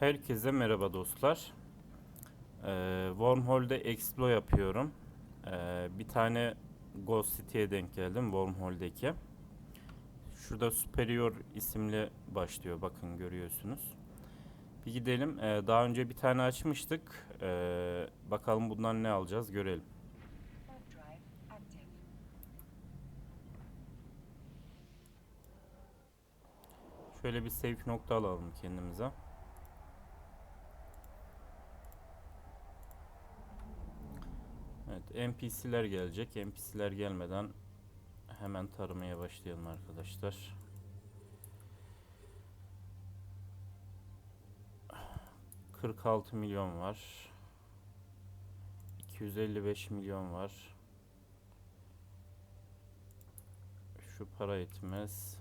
Herkese merhaba dostlar. Ee, Wormhole'de Explo yapıyorum. Ee, bir tane Ghost City'ye denk geldim Wormhole'deki. Şurada Superior isimli başlıyor bakın görüyorsunuz. Bir gidelim. Ee, daha önce bir tane açmıştık. Ee, bakalım bundan ne alacağız görelim. Şöyle bir safe nokta alalım kendimize. Evet, NPC'ler gelecek. NPC'ler gelmeden hemen taramaya başlayalım arkadaşlar. ...46 milyon var. 255 milyon var. Şu para etmez.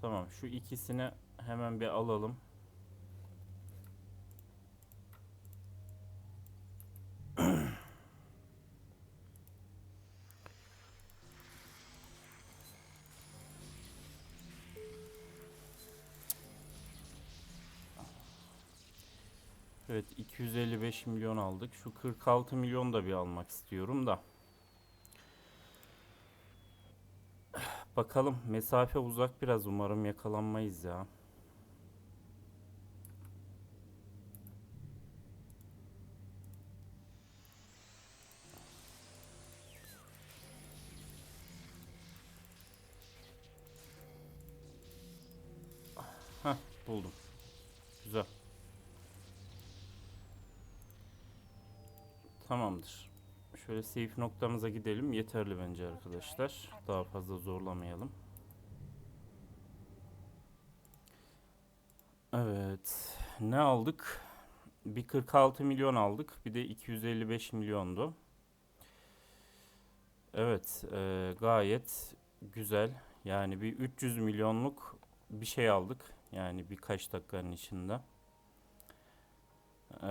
Tamam şu ikisini hemen bir alalım. Evet 255 milyon aldık. Şu 46 milyon da bir almak istiyorum da. Bakalım mesafe uzak biraz umarım yakalanmayız ya. Heh buldum. Güzel. Tamamdır. Şöyle safe noktamıza gidelim. Yeterli bence arkadaşlar. Daha fazla zorlamayalım. Evet. Ne aldık? Bir 46 milyon aldık. Bir de 255 milyondu. Evet. e, gayet güzel. Yani bir 300 milyonluk bir şey aldık. Yani birkaç dakikanın içinde. Bu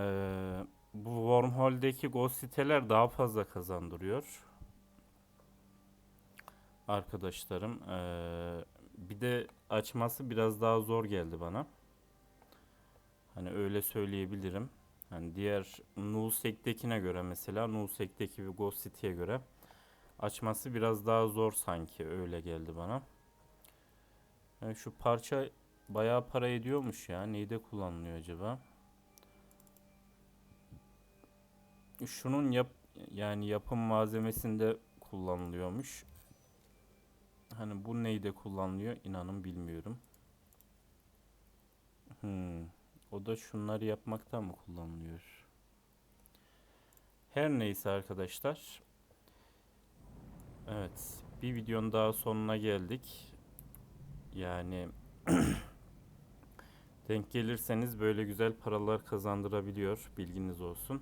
Wormhole'deki Ghost siteler daha fazla kazandırıyor. Arkadaşlarım. eee, bir de açması biraz daha zor geldi bana. Hani öyle söyleyebilirim. Hani diğer Nullsec'tekine göre mesela Nullsec'teki bir Ghost City'ye göre açması biraz daha zor sanki öyle geldi bana. Yani şu parça bayağı para ediyormuş ya. Neyde kullanılıyor acaba? Şunun yap yani yapım malzemesinde kullanılıyormuş. Hani bu neyde kullanılıyor inanın bilmiyorum. Hmm. O da şunları yapmakta mı kullanılıyor? Her neyse arkadaşlar. Evet. Bir videonun daha sonuna geldik. Yani denk gelirseniz böyle güzel paralar kazandırabiliyor. Bilginiz olsun.